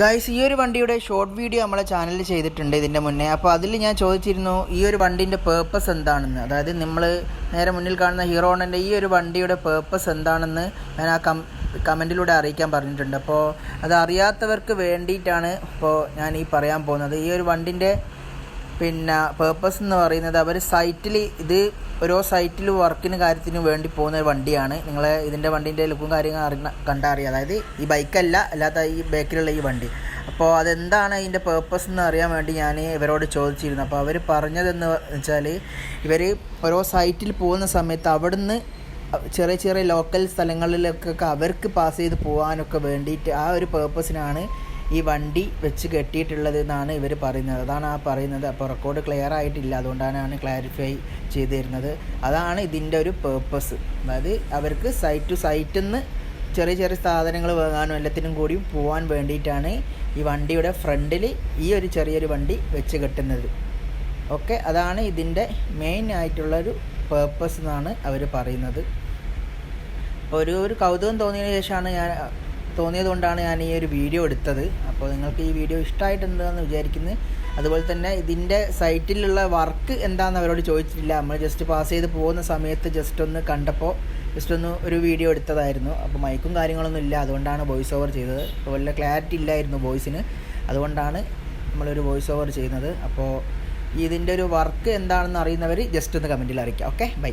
Guys ഈ ഒരു വണ്ടിയുടെ ഷോർട്ട് വീഡിയോ നമ്മളെ ചാനലിൽ ചെയ്തിട്ടുണ്ട് ഇതിന്റെ മുന്നേ. അപ്പോൾ അതിൽ ഞാൻ ചോദിച്ചിരുന്നു ഈ ഒരു വണ്ടീന്റെ പേർപ്പസ് എന്താണെന്ന്? അതായത് നമ്മൾ നേരെ മുന്നിൽ കാണുന്ന ഹീറോ ഹോണ്ടന്റെ ഈ ഒരു വണ്ടിയുടെ പേർപ്പസ് എന്താണെന്ന് ഞാൻ ആ കം കമന്റിലൂടെ അറിയിക്കാൻ പറഞ്ഞിട്ടുണ്ട്. അപ്പോൾ അത് അറിയാത്തവർക്ക് വേണ്ടിയിട്ടാണ് ഇപ്പോൾ ഞാൻ ഈ പറയാൻ പോകുന്നത്. ഈ ഒരു വണ്ടിന്റെ പിന്നെ പേർപ്പസ് എന്ന് പറയുന്നത് അവർ സൈറ്റിൽ ഇത് ഓരോ സൈറ്റിൽ വർക്കിന് കാര്യത്തിന് വേണ്ടി പോകുന്ന വണ്ടിയാണ്. നിങ്ങൾ ഇതിന്റെ വണ്ടീന്റെ ലുക്കും കാര്യങ്ങളും അറിഞ്ഞ കണ്ടാൽ അറിയാം അതായത് ഈ ബൈക്കല്ല അല്ലാത്ത ഈ ബാക്കിലുള്ള ഈ വണ്ടി. അപ്പോൾ അതെന്താണ് ഇതിന്റെ പേർപ്പസ് എന്ന് അറിയാൻ വേണ്ടി ഞാൻ ഇവരോട് ചോദിച്ചിരുന്നു അപ്പോൾ അവർ പറഞ്ഞതെന്ന് വെച്ചാൽ ഇവർ ഓരോ സൈറ്റിൽ പോകുന്ന സമയത്ത് അവിടുന്ന് ചെറിയ ചെറിയ ലോക്കൽ സ്ഥലങ്ങളിലൊക്കെ അവർക്ക് പാസ് ചെയ്ത് പോകാനൊക്കെ വേണ്ടിയിട്ട് ആ ഒരു പേർപ്പസിനാണ് ഈ വണ്ടി വെച്ച് കെട്ടിയിട്ടുള്ളത് എന്നാണ് ഇവർ പറയുന്നത്. അതാണ് ആ പറയുന്നത്. അപ്പോൾ റെക്കോർഡ് ക്ലിയർ ആയിട്ടില്ല. അതുകൊണ്ടാണ് ക്ലാരിഫൈ ചെയ്തു തരുന്നത് അതാണ് ഇതിന്റെ ഒരു പേർപ്പസ് അതായത് അവർക്ക് സൈറ്റ് ടു സൈറ്റിൽ നിന്ന് ചെറിയ ചെറിയ സാധനങ്ങൾ വാങ്ങാനും എല്ലാത്തിനും കൂടിയും പോകാൻ വേണ്ടിയിട്ടാണ് ഈ വണ്ടിയുടെ ഫ്രണ്ടിൽ ഈ ഒരു ചെറിയൊരു വണ്ടി വെച്ച് കെട്ടുന്നത്. ഓക്കെ അതാണ് ഇതിന്റെ മെയിൻ ആയിട്ടുള്ളൊരു പേർപ്പസ് എന്നാണ് അവർ പറയുന്നത്. ഒരു ഒരു കൗതുകം തോന്നിയതിന് ശേഷമാണ് ഞാൻ തോന്നിയത് കൊണ്ടാണ് ഞാൻ ഈ ഒരു വീഡിയോ എടുത്തത്. അപ്പോൾ നിങ്ങൾക്ക് ഈ വീഡിയോ ഇഷ്ടമായിട്ടുണ്ടെന്ന് വിചാരിക്കുന്നു. അതുപോലെ തന്നെ ഇതിന്റെ സൈറ്റിലുള്ള വർക്ക് എന്താണെന്ന് അവരോട് ചോദിച്ചിട്ടില്ല. നമ്മൾ ജസ്റ്റ് പാസ് ചെയ്ത് പോകുന്ന സമയത്ത് ജസ്റ്റ് ഒന്ന് കണ്ടപ്പോൾ ജസ്റ്റ് ഒന്ന് ഒരു വീഡിയോ എടുത്തതായിരുന്നു. അപ്പോൾ മൈക്കും കാര്യങ്ങളൊന്നും ഇല്ല. അതുകൊണ്ടാണ് വോയിസ് ഓവർ ചെയ്തത്. അപ്പോൾ വല്ല ക്ലാരിറ്റി ഇല്ലായിരുന്നു വോയിസിന് അതുകൊണ്ടാണ് നമ്മളൊരു വോയിസ് ഓവർ ചെയ്യുന്നത്. അപ്പോൾ ഇതിന്റെ ഒരു വർക്ക് എന്താണെന്ന് അറിയുന്നവർ ജസ്റ്റ് ഒന്ന് കമന്റിൽ അറിയിക്കാം. Okay bye